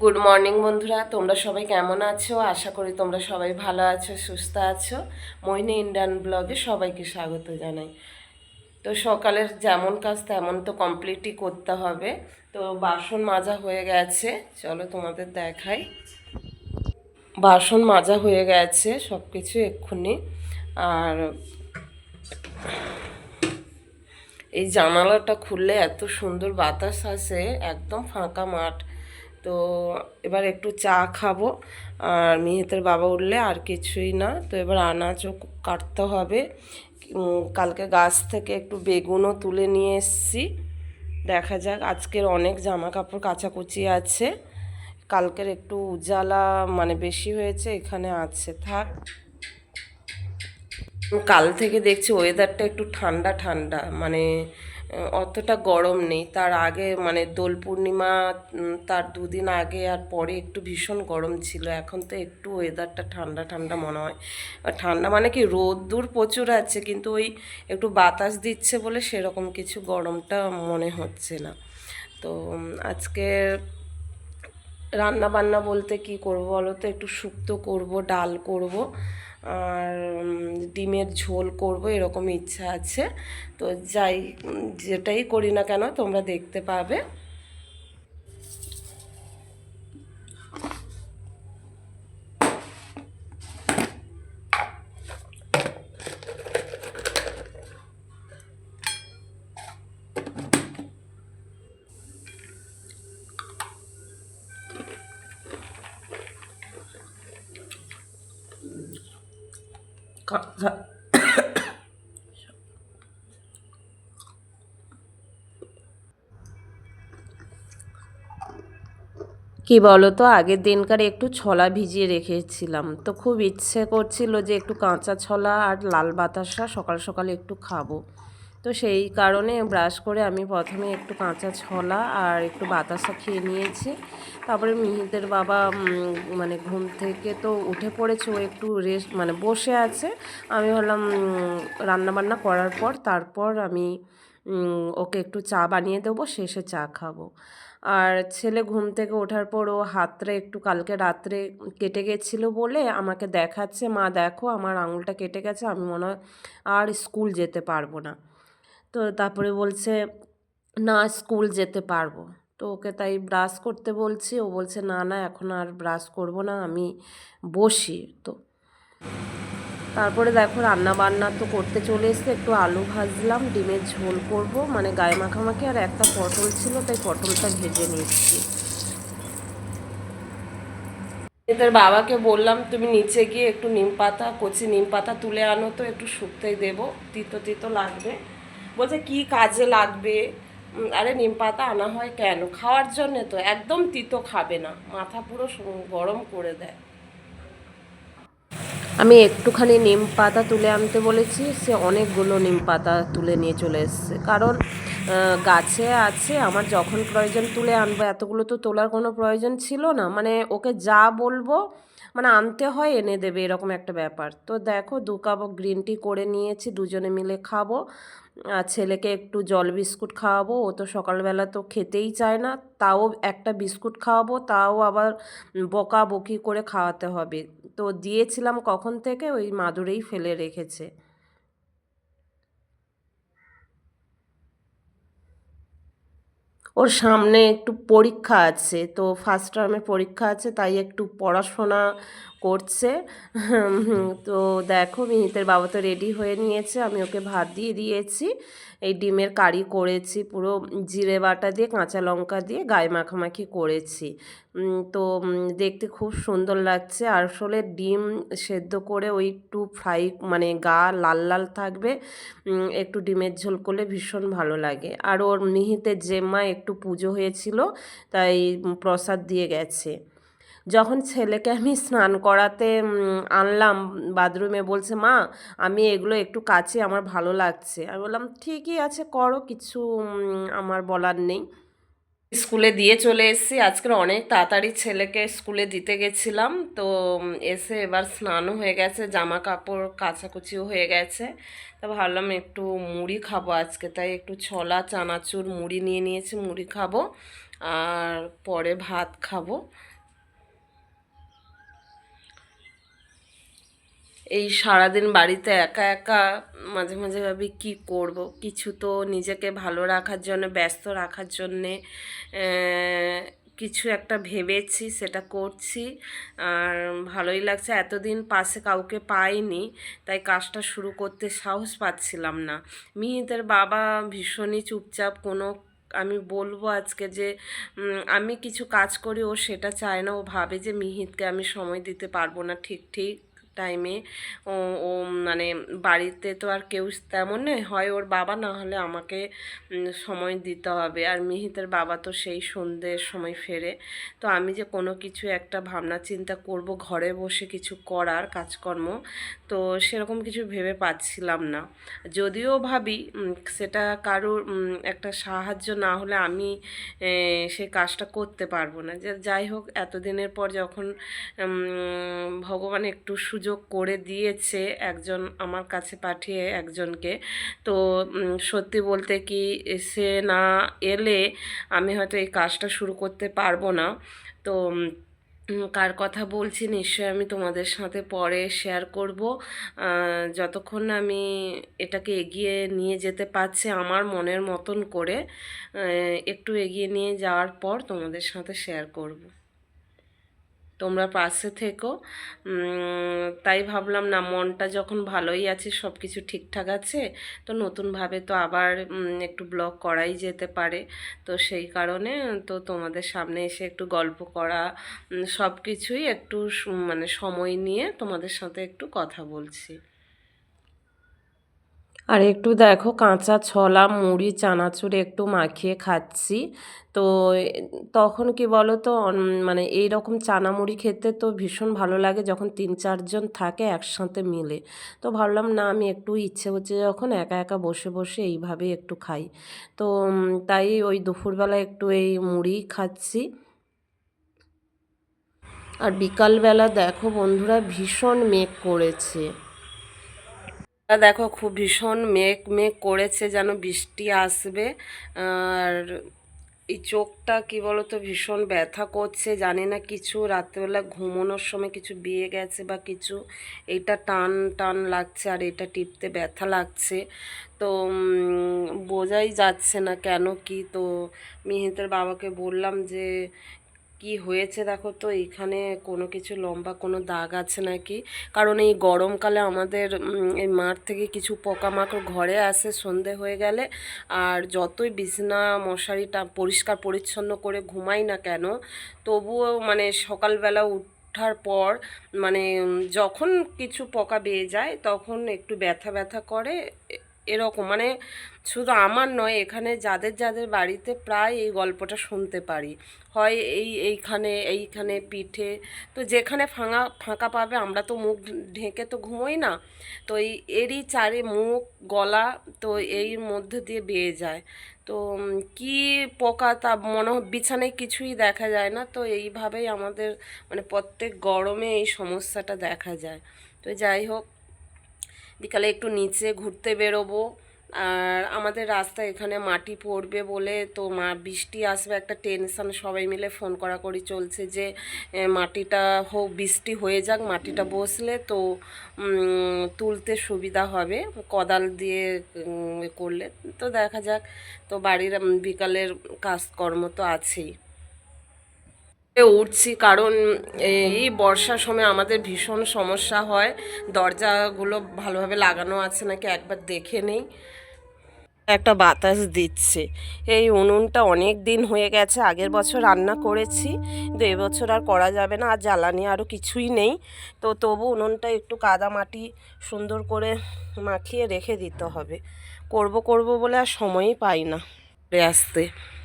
Good morning বন্ধুরা। তোমরা সবাই কেমন আছো? আশা করি তোমরা সবাই ভালো আছো, সুস্থ আছো। মোহিনী ইন্ডিয়ান ব্লগে সবাইকে স্বাগত জানাই। তো সকালের যেমন কাজ, তেমন তো কমপ্লিটই করতে হবে। তো বাসন মাজা হয়ে গেছে। চলো তোমাদের দেখাই। বাসন মাজা হয়ে গেছে সব কিছু এক্ষুনি। আর এই জানালাটা খুললে এত সুন্দর বাতাস আসে, একদম ফাঁকা মাঠ। তো এবার একটু চা খাব। আর মিহিতের বাবা উঠলে আর কিছুই না। তো এবার আনাজও কাটতে হবে। কালকে গাছ থেকে একটু বেগুনও তুলে নিয়ে এসেছি। দেখা যাক, আজকের অনেক জামা কাপড় কাচাকুচি আছে। কালকের একটু উজালা মানে বেশি হয়েছে, এখানে আছে, থাক। কাল থেকে দেখছি ওয়েদারটা একটু ঠান্ডা ঠান্ডা। মানে অতটা গরম নেই। তার আগে মানে দোল পূর্ণিমা তার দুদিন আগে আর পরে একটু ভীষণ গরম ছিল। এখন তো একটু ওয়েদারটা ঠান্ডা ঠান্ডা মনে হয়। ঠান্ডা মানে কি, রোদ্দুর প্রচুর আছে, কিন্তু ওই একটু বাতাস দিচ্ছে বলে সেরকম কিছু গরমটা মনে হচ্ছে না। তো আজকে রান্না বান্না বলতে কি করব বলো তো? একটু শুক্তো করব, ডাল করব, আর ডিমের ঝোল করব, এরকম ইচ্ছা আছে। তো যাই যেটাই করি না কেন তোমরা দেখতে পাবে। কা- বলো তো, আগের দিনকার একটু ছলা ভিজিয়ে রেখেছিলাম। তো খুব ইচ্ছে করছিল যে একটু কাঁচা ছলা আর লাল বাতাসা সকাল সকাল একটু খাব। তো সেই কারণে ব্রাশ করে আমি প্রথমে একটু কাঁচা ছোলা আর একটু বাতাসা খেয়ে নিয়েছি। তারপরে মিহিদের বাবা মানে ঘুম থেকে তো উঠে পড়েছে, ও একটু রেস্ট মানে বসে আছে। আমি ভাবলাম রান্নাবান্না করার পর তারপর আমি ওকে একটু চা বানিয়ে দেবো, শেষে চা খাব। আর ছেলে ঘুম থেকে ওঠার পর ও হাতটা একটু কালকে রাত্রে কেটে গেছিল বলে আমাকে দেখাচ্ছে, মা, দেখো, আমার আঙুলটা কেটে গেছে, আমি মনে হয় আর স্কুল যেতে পারব না। তো তারপরে বলছে, না, স্কুল যেতে পারব। তো ওকে তাই ব্রাশ করতে বলছি। ও বলছে, না না, এখন আর ব্রাশ করব না, আমি বসি। তো তারপরে দেখো রান্না বান্না তো করতে চলে এসছে। একটু আলু ভাজলাম, ডিমের ঝোল করব। মানে গায়ে মাখামাখি আর একটা পটল ছিল, তাই পটলটা ভেজে নিচ্ছি। এদের বাবাকে বললাম, তুমি নিচে গিয়ে একটু নিম পাতা, কচি নিম পাতা তুলে আনো তো, একটু শুকতে দেবো। তিতো তিতো লাগবে। বলছে, কি কাজে লাগবে? আরে নিম পাতা আনা হয় কেন? খাওয়ার জন্যে তো, একদম তিতো খাবে না। মাথা পুরো গরম করে দেয়। আমি একটুখানি নিম পাতা তুলে আনতে বলেছি, সে অনেকগুলো নিম পাতা তুলে নিয়ে চলে এসছে। কারণ গাছে আছে, আমার যখন প্রয়োজন তুলে আনব, এতগুলো তো তোলার কোনো প্রয়োজন ছিল না। মানে ওকে যা বলব মানে আনতে হয়, এনে দেবে, এরকম একটা ব্যাপার। তো দেখো, দু কাপ গ্রিন টি করে নিয়েছি, দুজনে মিলে খাব। আর ছেলেকে একটু জল বিস্কুট খাওয়াবো, ও তো সকালবেলা তো খেতেই চায় না। তাও একটা বিস্কুট খাওয়াবো, তাও আবার বকা বকি করে খাওয়াতে হবে। তো দিয়েছিলাম কখন থেকে, ওই মাদুরেই ফেলে রেখেছে। ওর সামনে একটু পরীক্ষা আছে তো ফার্স্ট টার্মের পরীক্ষা আছে তাই একটু পড়াশোনা করছে। তো দেখো, মিহিতের বাবা তো রেডি হয়ে নিয়েছে, আমি ওকে ভাত দিয়ে দিয়েছি। এই ডিমের কারি করেছি, পুরো জিরে বাটা দিয়ে, কাঁচা লঙ্কা দিয়ে গায়ে মাখামাখি করেছি। তো দেখতে খুব সুন্দর লাগছে। আর আসলে ডিম সেদ্ধ করে ওই একটু ফ্রাই মানে গা লাল লাল থাকবে একটু ডিমের ঝোল করলে ভীষণ ভালো লাগে। আর ওর মিহিতের জেম্মা একটু পুজো হয়েছিল, তাই প্রসাদ দিয়ে গেছে। যখন ছেলেকে আমি স্নান করাতে আনলাম বাথরুমে, বলছে, মা, আমি এগুলো একটু কাছে আমার ভালো লাগছে। আমি বললাম, ঠিকই আছে, করো, কিছু আমার বলার নেই। স্কুলে দিয়ে চলে এসেছি। আজকের অনেক তাড়াতাড়ি ছেলেকে স্কুলে দিতে গেছিলাম। তো এসে এবার স্নানও হয়ে গেছে জামা কাপড় কাচাকুচিও হয়ে গেছে। তা ভাবলাম, একটু মুড়ি খাব আজকে। তাই একটু ছলা, চানাচুর মুড়ি নিয়ে নিয়েছি, মুড়ি খাব, আর পরে ভাত খাব। এই সারাদিন বাড়িতে একা একা মাঝে মাঝে ভাবি কি করব? কিছু তো নিজেকে ভালো রাখার জন্য, ব্যস্ত রাখার জন্যে কিছু একটা ভেবেছি, সেটা করছি। আর ভালোই লাগছে, এতদিন পাশে কাউকে পাইনি, তাই কাজটা শুরু করতে সাহস পাচ্ছিলাম না। মিহিতের বাবা ভীষণই চুপচাপ, কোনো আমি বলব আজকে যে আমি কিছু কাজ করি, ও সেটা চায় না। ও ভাবে যে মিহিতকে আমি সময় দিতে পারব না, ঠিক ঠিক। টাইমে ও মানে বাড়িতে তো আর কেউ তেমন নেই হয় ওর বাবা না হলে আমাকে সময় দিতে হবে। আর মিহিতের বাবা তো সেই সন্ধ্যের সময় ফেরে। তো আমি যে কোনো কিছু একটা ভাবনা চিন্তা করব ঘরে বসে কিছু করার কাজকর্ম তো সেরকম কিছু ভেবে পাচ্ছিলাম না। যদিও ভাবি সেটা কারোর একটা সাহায্য না হলে আমি এ, সে কাজটা করতে পারব না। যে যাই হোক এতদিনের পর যখন ভগবান একটু সুযোগ করে দিয়েছে একজন আমার কাছে পাঠিয়ে একজনকে। তো সত্যি বলতে কি সে না এলে আমি হয়তো এই কাজটা শুরু করতে পারব না। তো কার কথা বলছি নিশ্চয়ই আমি তোমাদের সাথে পরে শেয়ার করব। যতক্ষণ আমি এটাকে এগিয়ে নিয়ে যেতে পারছি আমার মনের মতন করে একটু এগিয়ে নিয়ে যাওয়ার পর তোমাদের সাথে শেয়ার করব। তোমরা পাশে থেকো। তাই ভাবলাম না, মনটা যখন ভালোই আছে সব কিছু ঠিকঠাক আছে, তো নতুনভাবে তো আবার একটু ব্লগ করাই যেতে পারে। তো সেই কারণে, তো তোমাদের সামনে এসে একটু গল্প করা সব কিছুই একটু মানে সময় নিয়ে তোমাদের সাথে একটু কথা বলছি। আর একটু দেখো কাঁচা ছোলা, মুড়ি, চানাচুর একটু মাখিয়ে খাচ্ছি। তো তখন কি বলো তো মানে এই রকম চানা মুড়ি খেতে তো ভীষণ ভালো লাগে যখন তিন চারজন থাকে একসাথে মিলে। তো ভাবলাম না, আমি একটু ইচ্ছে হচ্ছে যখন একা একা বসে বসে এইভাবে একটু খাই। তো তাই ওই দুপুরবেলা একটু এই মুড়ি খাচ্ছি। আর বিকালবেলা দেখো বন্ধুরা ভীষণ মেঘ করেছে। দেখো খুব ভীষণ মেঘ মেঘ করেছে যেন বৃষ্টি আসবে। আর এই চোখটা কি বলতো, ভীষণ ব্যথা করছে, জানি না কিছু। রাত্রেবেলা ঘুমানোর সময় কিছু বিয়ে গেছে বা কিছু। এইটা টান টান লাগছে আর এটা টিপতে ব্যথা লাগছে। তো বোঝাই যাচ্ছে না কেন কি। তো মিহিতের বাবাকে বললাম যে কি হয়েছে দেখো তো, এখানে কোনো কিছু লম্বা কোনো দাগ আছে নাকি? কারণ এই গরমকালে আমাদের এই মাঠ থেকে কিছু পোকামাকড় ঘরে আসে সন্ধে হয়ে গেলে, আর যতই বিছনা মশারিটা পরিষ্কার পরিচ্ছন্ন করে ঘুমাই না কেন, তবুও মানে সকালবেলা ওঠার পর মানে যখন কিছু পোকা বেয়ে যায় তখন একটু ব্যথা ব্যথা করে এরকম মানে শুধু আমার নয়, এখানে যাদের যাদের বাড়িতে প্রায় এই গল্পটা শুনতে পারি। হয় এই এইখানে এইখানে পিঠে, তো যেখানে ফাঁকা ফাঁকা পাবে, আমরা তো মুখ ঢেকে তো ঘুমোই না। তো এই এরই চারে মুখ, গলা তো এই মধ্যে দিয়ে বেয়ে যায়। তো কি পোকা তা মনে বিছানায় কিছুই দেখা যায় না, তো এইভাবেই আমাদের মানে প্রত্যেক গরমে এই সমস্যাটা দেখা যায়। তো যাই হোক বিকালে একটু নিচে ঘুরতে বেরোবো। আর আমাদের রাস্তায় এখানে মাটি পড়বে বলে, তো মা বৃষ্টি আসবে, একটা টেনশান সবাই মিলে ফোন করাকরি চলছে যে মাটিটা হোক, বৃষ্টি হয়ে যাক, মাটিটা বসলে তো তুলতে সুবিধা হবে। কোদাল দিয়ে করলে, তো দেখা যাক। তো বাড়ির বিকালের কাজকর্ম তো আছেই। উঠছি, কারণ এই বর্ষার সময় আমাদের ভীষণ সমস্যা হয়। দরজাগুলো ভালোভাবে লাগানো আছে নাকি একবার দেখে নেই। একটা বাতাস দিচ্ছে। এই উনুনটা অনেক দিন হয়ে গেছে, আগের বছর রান্না করেছি, কিন্তু এবছর আর করা যাবে না, আর জ্বালানি আরও কিছুই নেই। তো তবু উনুনটা একটু কাদা মাটি সুন্দর করে মাখিয়ে রেখে দিতে হবে। করব করব বলে আর সময়ই পাই না। আসতে।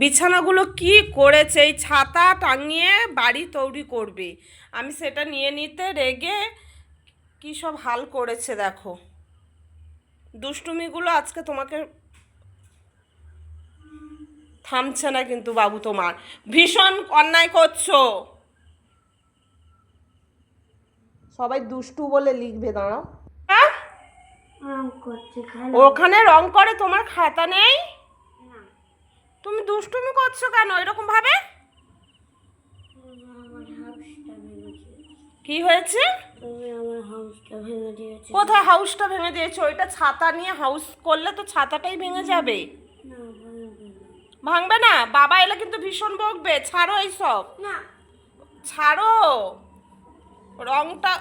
বিছানাগুলো কি করেছে? এই ছাতা টাঙিয়ে বাড়ি তৈরি করবে। আমি সেটা নিয়ে নিতে রেগে কি সব হাল করেছে দেখো। দুষ্টুমিগুলো আজকে তোমাকে থামছে না কিন্তু বাবু তোমার। ভীষণ অন্যায় করছ। সবাই দুষ্টু বলে লিখবে দাঁড়াও। হ্যাঁ? করছে ওখানে রং করে তোমার খাতা নেই? তুমি দুষ্টুমি করছ কেন? এরকম ভাবে? কি হয়েছে? কোথায় হাউসটা ভেঙে দিয়েছ? ওইটা ছাতা নিয়ে হাউস করলে তো ছাতাটাই ভেঙে যাবে। ভাঙবে না? বাবা এলে কিন্তু ভীষণ বকবে। ছাড়ো এইসব। না। ছাড়ো। রংটা